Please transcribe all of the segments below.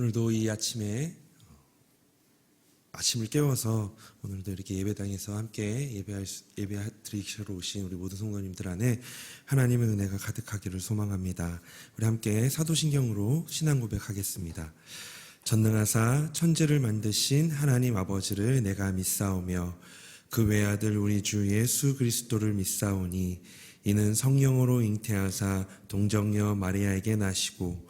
오늘도 이 아침에 아침을 깨워서 오늘도 이렇게 예배당에서 함께 예배할 수, 예배 드리시러 오신 우리 모든 성도님들 안에 하나님의 은혜가 가득하기를 소망합니다. 우리 함께 사도신경으로 신앙 고백하겠습니다. 전능하사 천지를 만드신 하나님 아버지를 내가 믿사오며 그 외아들 우리 주 예수 그리스도를 믿사오니 이는 성령으로 잉태하사 동정녀 마리아에게 나시고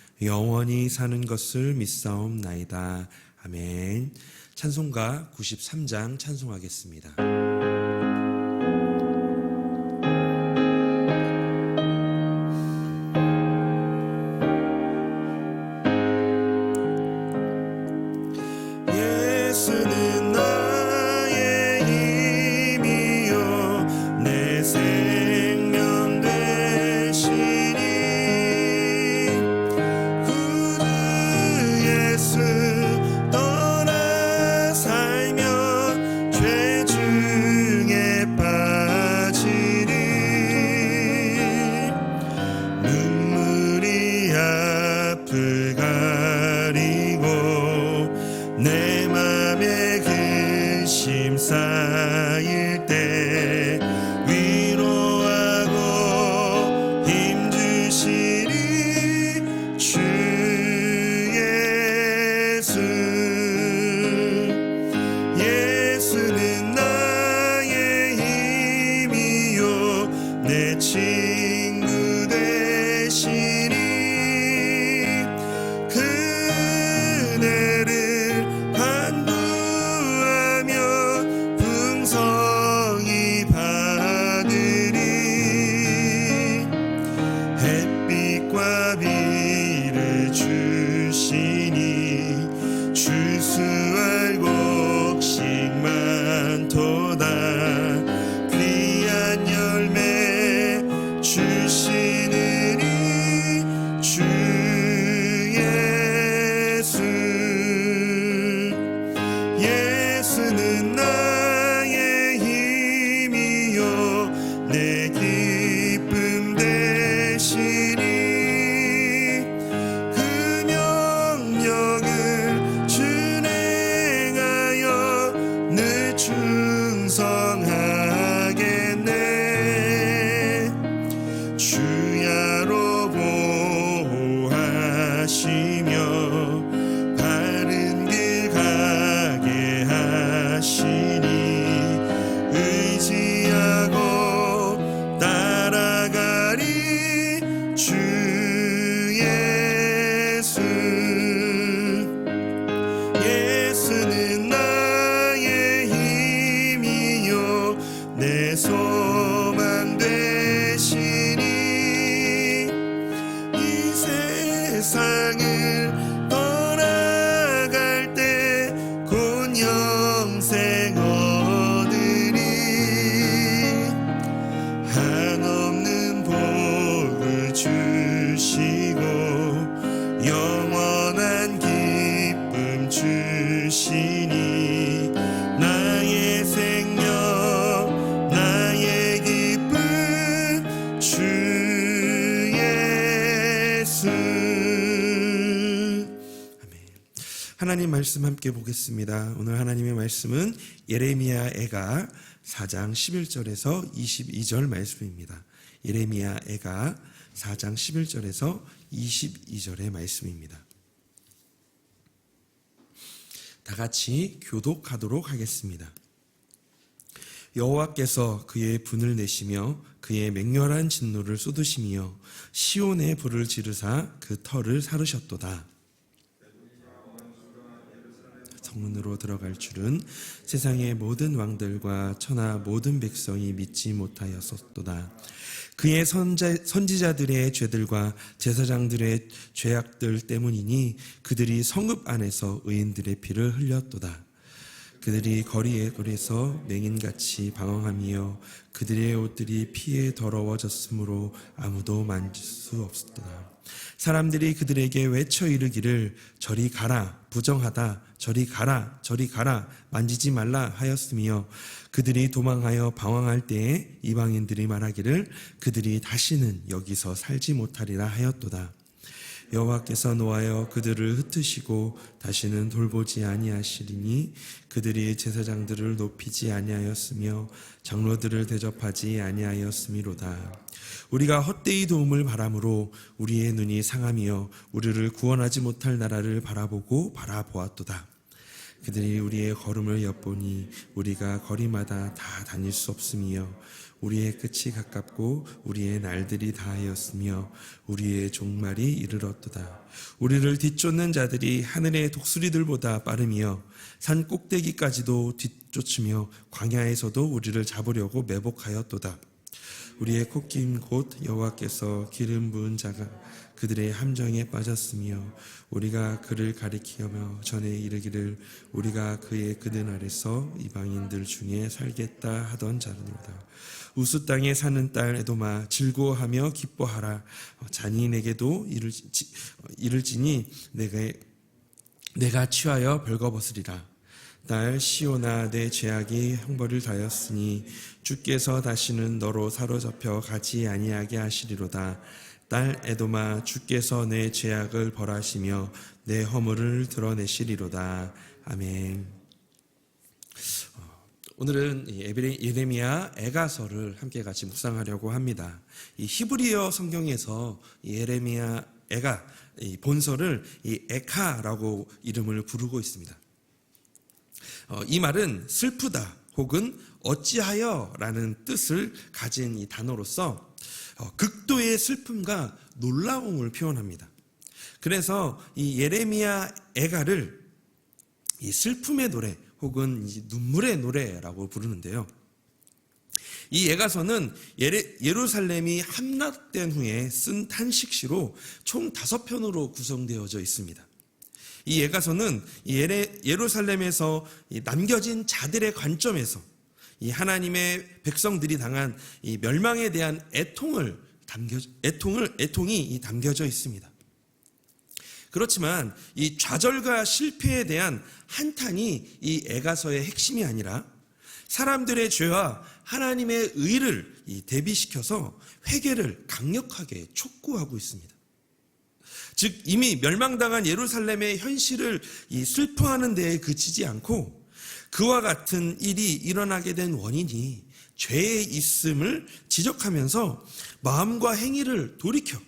영원히 사는 것을 믿사옵나이다. 아멘. 찬송가 93장 찬송하겠습니다. 내 하나님 말씀 함께 보겠습니다. 오늘 하나님의 말씀은 예레미야 애가 4장 11절에서 22절 말씀입니다. 예레미야 애가 4장 11절에서 22절의 말씀입니다. 다 같이 교독하도록 하겠습니다. 여호와께서 그의 분을 내시며 그의 맹렬한 진노를 쏟으시며 시온의 불을 지르사 그 털을 사르셨도다. 성문으로 들어갈 줄은 세상의 모든 왕들과 천하 모든 백성이 믿지 못하였었도다. 그의 선자, 선지자 들의 죄들과 제사장들의 죄악들 때문이니 그들이 성읍 안에서 의인들의 피를 흘렸도다. 그들이 거리에 거리에서 맹인같이 방황하며 그들의 옷들이 피에 더러워졌으므로 아무도 만질 수 없었다. 사람들이 그들에게 외쳐 이르기를 저리 가라 부정하다 저리 가라 저리 가라 만지지 말라 하였으며 그들이 도망하여 방황할 때에 이방인들이 말하기를 그들이 다시는 여기서 살지 못하리라 하였도다. 여호와께서 노하여 그들을 흩으시고 다시는 돌보지 아니하시리니 그들이 제사장들을 높이지 아니하였으며 장로들을 대접하지 아니하였음이로다. 우리가 헛되이 도움을 바람으로 우리의 눈이 상함이여 우리를 구원하지 못할 나라를 바라보고 바라보았도다. 그들이 우리의 걸음을 엿보니 우리가 거리마다 다 다닐 수 없으며 우리의 끝이 가깝고 우리의 날들이 다하였으며 우리의 종말이 이르렀도다. 우리를 뒤쫓는 자들이 하늘의 독수리들보다 빠르며 산 꼭대기까지도 뒤쫓으며 광야에서도 우리를 잡으려고 매복하였도다. 우리의 콧김 곧 여호와께서 기름 부은 자가 그들의 함정에 빠졌으며 우리가 그를 가리키며 전에 이르기를 우리가 그의 그늘 아래서 이방인들 중에 살겠다 하던 자로다. 우수 땅에 사는 딸 에도마 즐거워하며 기뻐하라 잔인에게도 이를지, 이를지니 내가 내가 취하여 벌거벗으리라. 딸 시오나 내 죄악이 형벌을 다였으니 주께서 다시는 너로 사로잡혀 가지 아니하게 하시리로다. 딸 에도마 주께서 내 죄악을 벌하시며 내 허물을 드러내시리로다. 아멘. 어, 오늘은 예레미야 애가서를 함께 같이 묵상하려고 합니다. 이 히브리어 성경에서 이 예레미야 애가 이 본서를 이 에카라고 이름을 부르고 있습니다. 어, 이 말은 슬프다 혹은 어찌하여라는 뜻을 가진 이 단어로서 어, 극도의 슬픔과 놀라움을 표현합니다. 그래서 이 예레미야 애가를 이 슬픔의 노래 혹은 이 눈물의 노래라고 부르는데요. 이 예가서는 예레, 예루살렘이 함락된 후에 쓴 탄식시로 총 다섯 편으로 구성되어져 있습니다. 이 예가서는 이 예레, 예루살렘에서 이 남겨진 자들의 관점에서 이 하나님의 백성들이 당한 이 멸망에 대한 애통을 담겨 애통을 애통이 이 담겨져 있습니다. 그렇지만 이 좌절과 실패에 대한 한탄이 이 애가서의 핵심이 아니라 사람들의 죄와 하나님의 의를 이 대비시켜서 회개를 강력하게 촉구하고 있습니다. 즉 이미 멸망당한 예루살렘의 현실을 이 슬퍼하는 데에 그치지 않고 그와 같은 일이 일어나게 된 원인이 죄에 있음을 지적하면서 마음과 행위를 돌이켜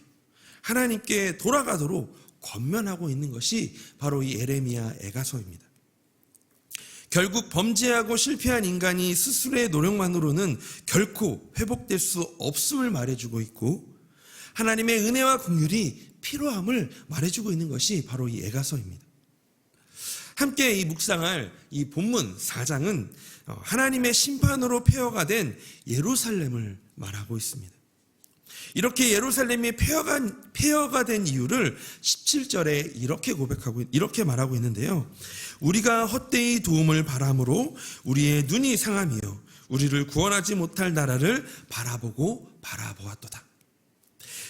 하나님께 돌아가도록 권면하고 있는 것이 바로 이 에레미야 애가서입니다. 결국 범죄하고 실패한 인간이 스스로의 노력만으로는 결코 회복될 수 없음을 말해주고 있고 하나님의 은혜와 긍휼이 필요함을 말해주고 있는 것이 바로 이 애가서입니다. 함께 이 묵상할 이 본문 4장은 하나님의 심판으로 폐허가 된 예루살렘을 말하고 있습니다. 이렇게 예루살렘이 폐허가, 폐허가 된 이유를 17절에 이렇게 고백하고, 이렇게 말하고 있는데요. 우리가 헛되이 도움을 바람으로 우리의 눈이 상하며 우리를 구원하지 못할 나라를 바라보고 바라보았도다.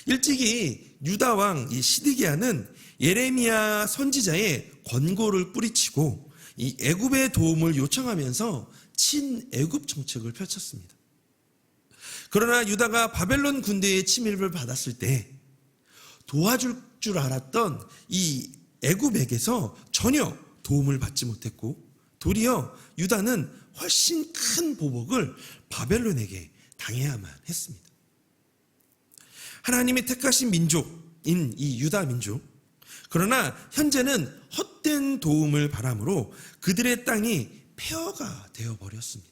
일찍이 유다 왕 이 시드기야는 예레미야 선지자의 권고를 뿌리치고 이 애굽의 도움을 요청하면서 친애굽 정책을 펼쳤습니다. 그러나 유다가 바벨론 군대의 침입을 받았을 때 도와줄 줄 알았던 이 애굽에게서 전혀 도움을 받지 못했고 도리어 유다는 훨씬 큰 보복을 바벨론에게 당해야만 했습니다. 하나님이 택하신 민족인 이 유다 민족 그러나 현재는 헛된 도움을 바람으로 그들의 땅이 폐허가 되어 버렸습니다.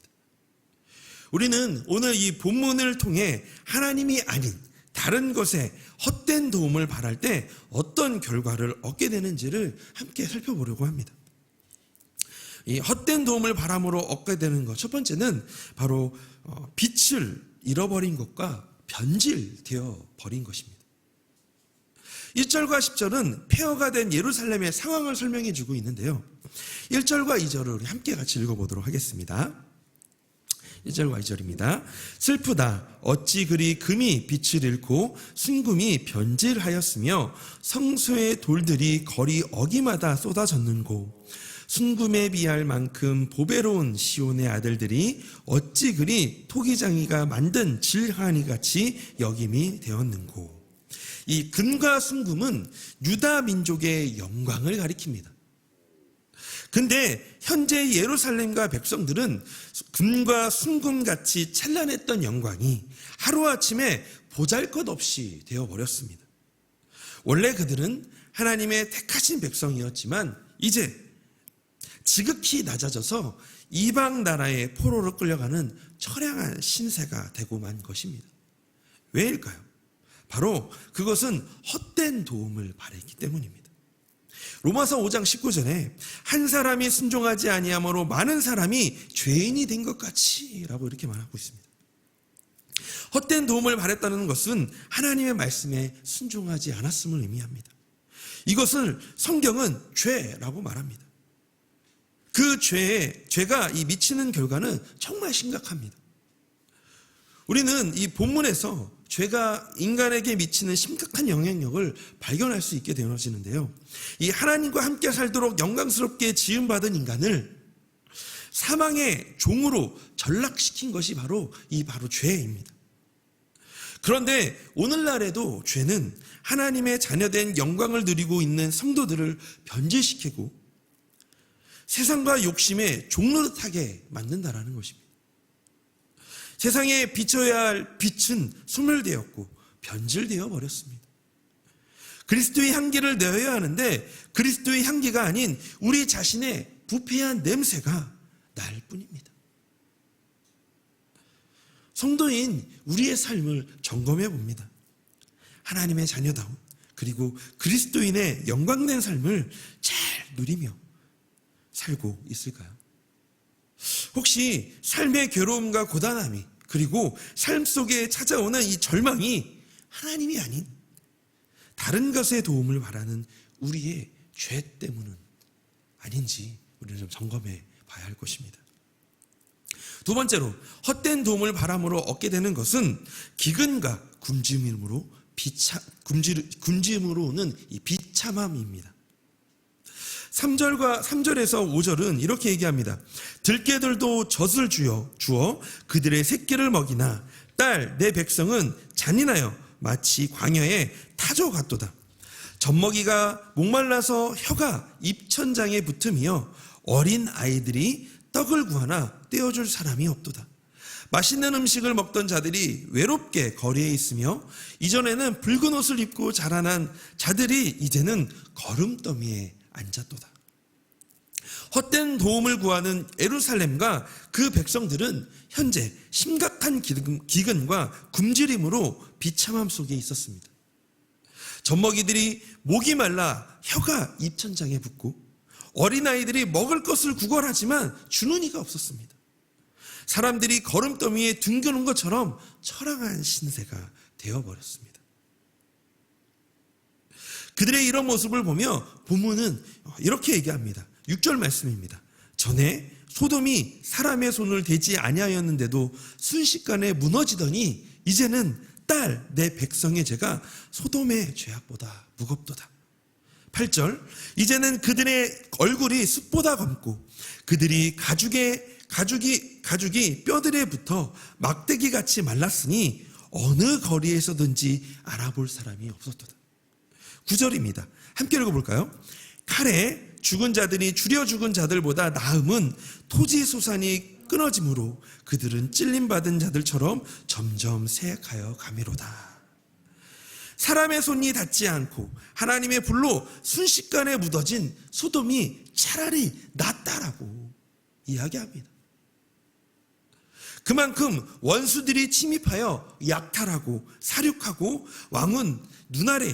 우리는 오늘 이 본문을 통해 하나님이 아닌 다른 것에 헛된 도움을 바랄 때 어떤 결과를 얻게 되는지를 함께 살펴보려고 합니다. 이 헛된 도움을 바람으로 얻게 되는 것 첫 번째는 바로 어, 빛을 잃어버린 것과 변질되어 버린 것입니다. 1절과 10절은 폐허가 된 예루살렘의 상황을 설명해 주고 있는데요. 1절과 2절을 우리 함께 같이 읽어보도록 하겠습니다. 1절과 2절입니다. 슬프다. 어찌 그리 금이 빛을 잃고 순금이 변질하였으며 성소의 돌들이 거리 어기마다 쏟아졌는고 순금에 비할 만큼 보배로운 시온의 아들들이 어찌 그리 토기장이가 만든 질하니 같이 여김이 되었는고 이 금과 순금은 유다 민족의 영광을 가리킵니다. 근데 현재 예루살렘과 백성들은 금과 순금 같이 찬란했던 영광이 하루아침에 보잘 것 없이 되어 버렸습니다. 원래 그들은 하나님의 택하신 백성이었지만 이제 지극히 낮아져서 이방 나라의 포로로 끌려가는 처량한 신세가 되고 만 것입니다. 왜일까요? 바로 그것은 헛된 도움을 바랬기 때문입니다. 로마서 5장 19절에 한 사람이 순종하지 아니함으로 많은 사람이 죄인이 된 것 같이라고 이렇게 말하고 있습니다. 헛된 도움을 바랬다는 것은 하나님의 말씀에 순종하지 않았음을 의미합니다. 이것을 성경은 죄라고 말합니다. 그 죄에 죄가 이 미치는 결과는 정말 심각합니다. 우리는 이 본문에서 죄가 인간에게 미치는 심각한 영향력을 발견할 수 있게 되어지는데요. 이 하나님과 함께 살도록 영광스럽게 지음받은 인간을 사망의 종으로 전락시킨 것이 바로 이 바로 죄입니다. 그런데 오늘날에도 죄는 하나님의 자녀된 영광을 누리고 있는 성도들을 변질시키고 세상과 욕심에 종노릇하게 만든다라는 것입니다. 세상에 비춰야 할 빛은 소멸되었고 변질되어 버렸습니다. 그리스도의 향기를 내어야 하는데 그리스도의 향기가 아닌 우리 자신의 부패한 냄새가 날 뿐입니다. 성도인 우리의 삶을 점검해 봅니다. 하나님의 자녀다운 그리고 그리스도인의 영광된 삶을 잘 누리며 살고 있을까요? 혹시 삶의 괴로움과 고단함이 그리고 삶 속에 찾아오는 이 절망이 하나님이 아닌 다른 것의 도움을 바라는 우리의 죄 때문은 아닌지 우리는 좀 점검해 봐야 할 것입니다. 두 번째로 헛된 도움을 바람으로 얻게 되는 것은 기근과 굶주림으로 비차, 굶주, 굶주림으로 오는 이 비참함입니다. 3절과 3절에서 5절은 이렇게 얘기합니다. 들깨들도 젖을 주어 주어 그들의 새끼를 먹이나 딸 내 백성은 잔인하여 마치 광야에 타조 같도다. 젖먹이가 목말라서 혀가 입천장에 붙으며 어린 아이들이 떡을 구하나 떼어줄 사람이 없도다. 맛있는 음식을 먹던 자들이 외롭게 거리에 있으며 이전에는 붉은 옷을 입고 자라난 자들이 이제는 걸음더미에 앉았도다. 헛된 도움을 구하는 에루살렘과 그 백성들은 현재 심각한 기근과 굶주림으로 비참함 속에 있었습니다. 젖먹이들이 목이 말라 혀가 입천장에 붙고 어린아이들이 먹을 것을 구걸하지만 주는 이가 없었습니다. 사람들이 걸음더미에 둥겨놓은 것처럼 처량한 신세가 되어버렸습니다. 그들의 이런 모습을 보며 본문은 이렇게 얘기합니다. 6절 말씀입니다. 전에 소돔이 사람의 손을 대지 아니하였는데도 순식간에 무너지더니 이제는 딸 내 백성의 죄가 소돔의 죄악보다 무겁도다. 8절 이제는 그들의 얼굴이 숯보다 검고 그들이 가죽에 가죽이 가죽이 뼈들에 붙어 막대기 같이 말랐으니 어느 거리에서든지 알아볼 사람이 없었도다. 9절입니다. 함께 읽어볼까요? 칼에 죽은 자들이 줄여 죽은 자들보다 나음은 토지 소산이 끊어짐으로 그들은 찔림받은 자들처럼 점점 세약하여 가미로다. 사람의 손이 닿지 않고 하나님의 불로 순식간에 묻어진 소돔이 차라리 낫다라고 이야기합니다. 그만큼 원수들이 침입하여 약탈하고 사륙하고 왕은 눈아래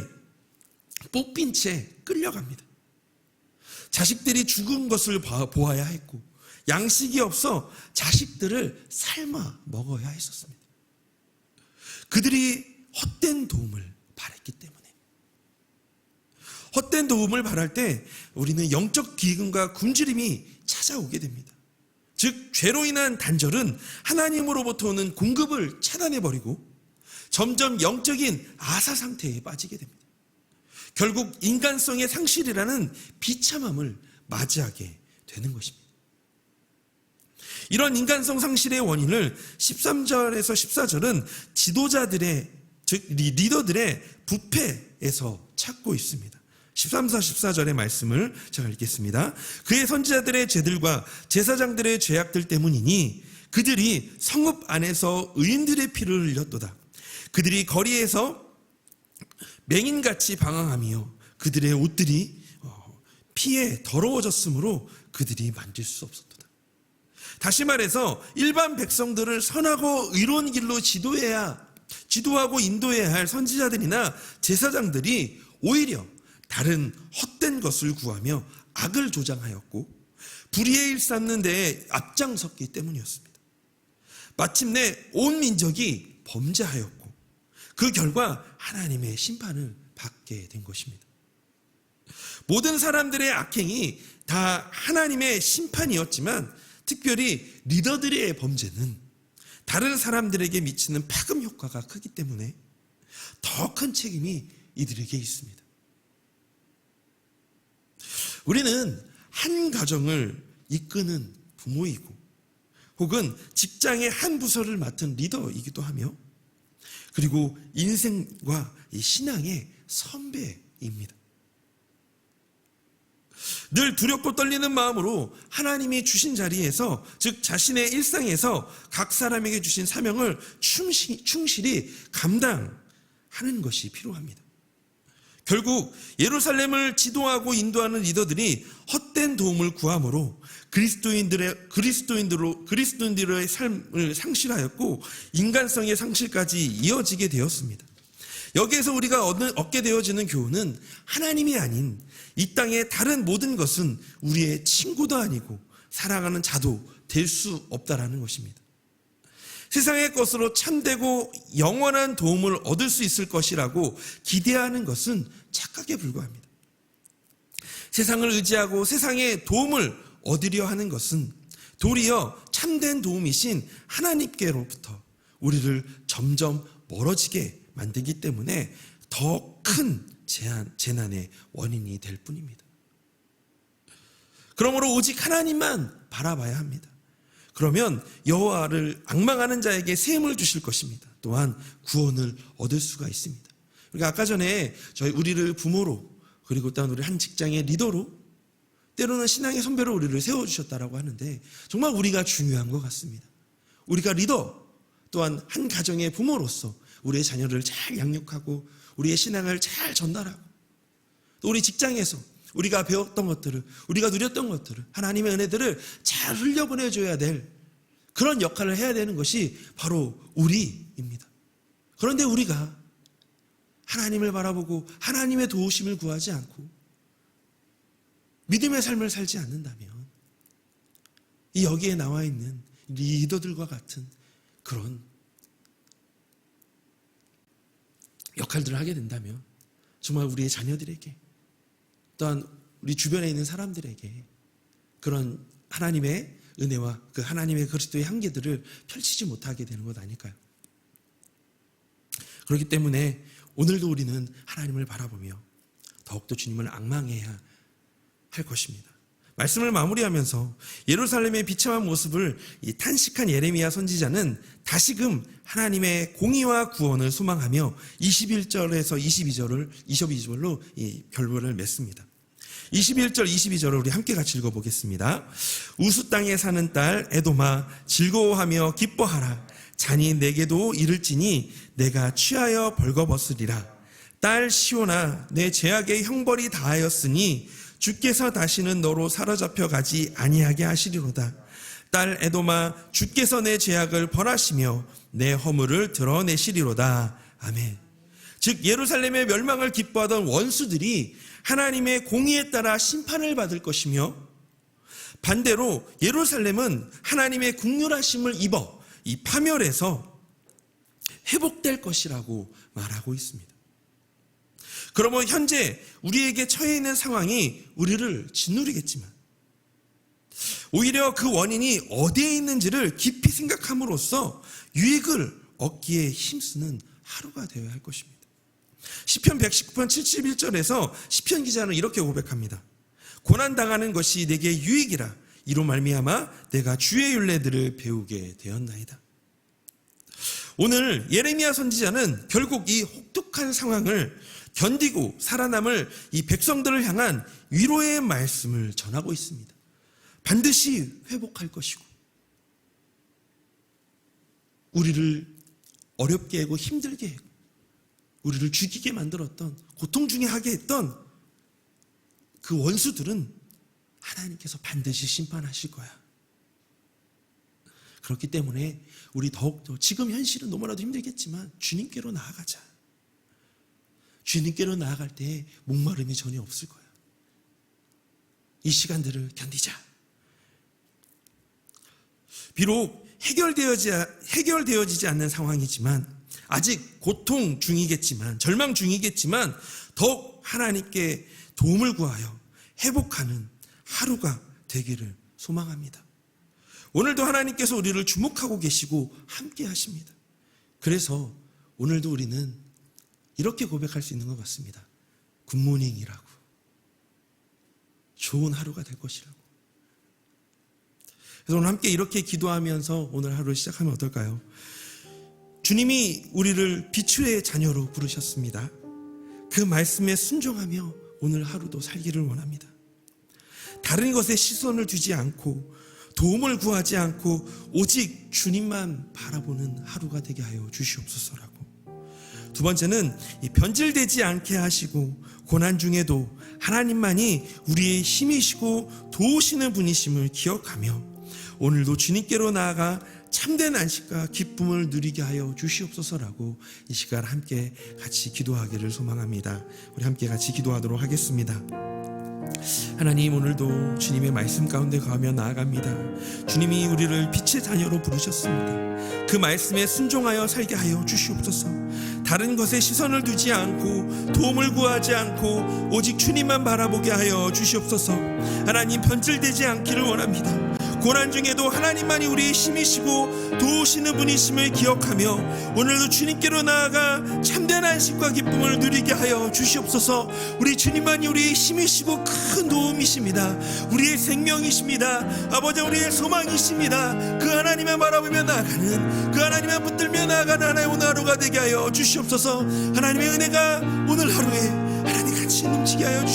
뽑힌 채 끌려갑니다. 자식들이 죽은 것을 보아야 했고 양식이 없어 자식들을 삶아 먹어야 했었습니다. 그들이 헛된 도움을 바랬기 때문에. 헛된 도움을 바랄 때 우리는 영적 기근과 굶주림이 찾아오게 됩니다. 즉, 죄로 인한 단절은 하나님으로부터 오는 공급을 차단해버리고 점점 영적인 아사 상태에 빠지게 됩니다. 결국 인간성의 상실이라는 비참함을 맞이하게 되는 것입니다. 이런 인간성 상실의 원인을 13절에서 14절은 지도자들의 즉 리- 리더들의 부패에서 찾고 있습니다. 13, 14절의 말씀을 제가 읽겠습니다. 그의 선지자들의 죄들과 제사장들의 죄악들 때문이니 그들이 성읍 안에서 의인들의 피를 흘렸도다. 그들이 거리에서 맹인같이 방황하며 그들의 옷들이 어, 피에 더러워졌으므로 그들이 만질 수 없었도다. 다시 말해서 일반 백성들을 선하고 의로운 길로 지도해야 지도하고 인도해야 할 선지자들이나 제사장들이 오히려 다른 헛된 것을 구하며 악을 조장하였고 불의의 일 쌓는 데에 앞장섰기 때문이었습니다. 마침내 온 민족이 범죄하였고 그 결과 하나님의 심판을 받게 된 것입니다. 모든 사람들의 악행이 다 하나님의 심판이었지만 특별히 리더들의 범죄는 다른 사람들에게 미치는 파급 효과가 크기 때문에 더 큰 책임이 이들에게 있습니다. 우리는 한 가정을 이끄는 부모이고 혹은 직장의 한 부서를 맡은 리더이기도 하며 그리고 인생과 이 신앙의 선배입니다. 늘 두렵고 떨리는 마음으로 하나님이 주신 자리에서 즉 자신의 일상에서 각 사람에게 주신 사명을 충실히 감당하는 것이 필요합니다. 결국 예루살렘을 지도하고 인도하는 리더들이 헛된 도움을 구함으로 그리스도인들의 그리스도인들로 그리스도인들의 삶을 상실하였고 인간성의 상실까지 이어지게 되었습니다. 여기에서 우리가 얻게 되어지는 교훈은 하나님이 아닌 이 땅의 다른 모든 것은 우리의 친구도 아니고 사랑하는 자도 될 수 없다라는 것입니다. 세상의 것으로 참되고 영원한 도움을 얻을 수 있을 것이라고 기대하는 것은 착각에 불과합니다. 세상을 의지하고 세상의 도움을 얻으려 하는 것은 도리어 참된 도움이신 하나님께로부터 우리를 점점 멀어지게 만들기 때문에 더 큰 재난의 원인이 될 뿐입니다. 그러므로 오직 하나님만 바라봐야 합니다. 그러면 여호와를 악망하는 자에게 셈을 주실 것입니다. 또한 구원을 얻을 수가 있습니다. 그러니까 아까 전에 저희 우리를 부모로 그리고 또한 우리 한 직장의 리더로 때로는 신앙의 선배로 우리를 세워 주셨다라고 하는데 정말 우리가 중요한 것 같습니다. 우리가 리더 또한 한 가정의 부모로서 우리의 자녀를 잘 양육하고 우리의 신앙을 잘 전달하고 또 우리 직장에서 우리가 배웠던 것들을 우리가 누렸던 것들을 하나님의 은혜들을 잘 흘려보내줘야 될 그런 역할을 해야 되는 것이 바로 우리입니다. 그런데 우리가 하나님을 바라보고 하나님의 도우심을 구하지 않고 믿음의 삶을 살지 않는다면 이 여기에 나와 있는 리더들과 같은 그런 역할들을 하게 된다면 정말 우리의 자녀들에게 또한 우리 주변에 있는 사람들에게 그런 하나님의 은혜와 그 하나님의 그리스도의 한계들을 펼치지 못하게 되는 것 아닐까요? 그렇기 때문에 오늘도 우리는 하나님을 바라보며 더욱더 주님을 악망해야 할 것입니다. 말씀을 마무리하면서 예루살렘의 비참한 모습을 이 탄식한 예레미야 선지자는 다시금 하나님의 공의와 구원을 소망하며 21절에서 22절을 22절로 이 결론을 맺습니다. 21절, 22절을 우리 함께 같이 읽어보겠습니다. 우수 땅에 사는 딸 에도마 즐거워하며 기뻐하라. 잔이 내게도 이를지니 내가 취하여 벌거벗으리라. 딸 시오나 내 제약의 형벌이 다하였으니 주께서 다시는 너로 사로잡혀 가지 아니하게 하시리로다. 딸 에도마 주께서 내 죄악을 벌하시며 내 허물을 드러내시리로다. 아멘. 즉 예루살렘의 멸망을 기뻐하던 원수들이 하나님의 공의에 따라 심판을 받을 것이며 반대로 예루살렘은 하나님의 국률하심을 입어 이 파멸에서 회복될 것이라고 말하고 있습니다. 그러면 현재 우리에게 처해 있는 상황이 우리를 짓누르겠지만 오히려 그 원인이 어디에 있는지를 깊이 생각함으로써 유익을 얻기에 힘쓰는 하루가 되어야 할 것입니다. 시편 119편 71절에서 시편 기자는 이렇게 고백합니다. 고난 당하는 것이 내게 유익이라 이로 말미암아 내가 주의 윤례들을 배우게 되었나이다. 오늘 예레미야 선지자는 결국 이 혹독한 상황을 견디고 살아남을 이 백성들을 향한 위로의 말씀을 전하고 있습니다. 반드시 회복할 것이고 우리를 어렵게 하고 힘들게 하고 우리를 죽이게 만들었던 고통 중에 하게 했던 그 원수들은 하나님께서 반드시 심판하실 거야. 그렇기 때문에 우리 더욱더 지금 현실은 너무나도 힘들겠지만 주님께로 나아가자. 주님께로 나아갈 때 목마름이 전혀 없을 거야. 이 시간들을 견디자. 비록 해결되어지, 해결되어지지 않는 상황이지만 아직 고통 중이겠지만 절망 중이겠지만 더욱 하나님께 도움을 구하여 회복하는 하루가 되기를 소망합니다. 오늘도 하나님께서 우리를 주목하고 계시고 함께 하십니다. 그래서 오늘도 우리는 이렇게 고백할 수 있는 것 같습니다. 굿모닝이라고. 좋은 하루가 될 것이라고. 그래서 오늘 함께 이렇게 기도하면서 오늘 하루를 시작하면 어떨까요? 주님이 우리를 비추의 자녀로 부르셨습니다. 그 말씀에 순종하며 오늘 하루도 살기를 원합니다. 다른 것에 시선을 두지 않고 도움을 구하지 않고 오직 주님만 바라보는 하루가 되게 하여 주시옵소서라고. 두 번째는 이 변질되지 않게 하시고 고난 중에도 하나님만이 우리의 힘이시고 도우시는 분이심을 기억하며 오늘도 주님께로 나아가 참된 안식과 기쁨을 누리게 하여 주시옵소서라고 이 시간 함께 같이 기도하기를 소망합니다. 우리 함께 같이 기도하도록 하겠습니다. 하나님 오늘도 주님의 말씀 가운데 가며 나아갑니다. 주님이 우리를 빛의 자녀로 부르셨습니다. 그 말씀에 순종하여 살게 하여 주시옵소서. 다른 것에 시선을 두지 않고 도움을 구하지 않고 오직 주님만 바라보게 하여 주시옵소서. 하나님 변질되지 않기를 원합니다. 고난 중에도 하나님만이 우리의 힘이시고 도우시는 분이심을 기억하며 오늘도 주님께로 나아가 참된 안식과 기쁨을 누리게 하여 주시옵소서. 우리 주님만이 우리의 힘이시고 큰 도움이십니다. 우리의 생명이십니다. 아버지 우리의 소망이십니다. 그 하나님만 바라보며 나아가는 그 하나님만 붙들며 나아가는 하나의 오늘 하루가 되게 하여 주시옵소서. 하나님의 은혜가 오늘 하루에 하나님 같이 넘치게 하여 주시옵소서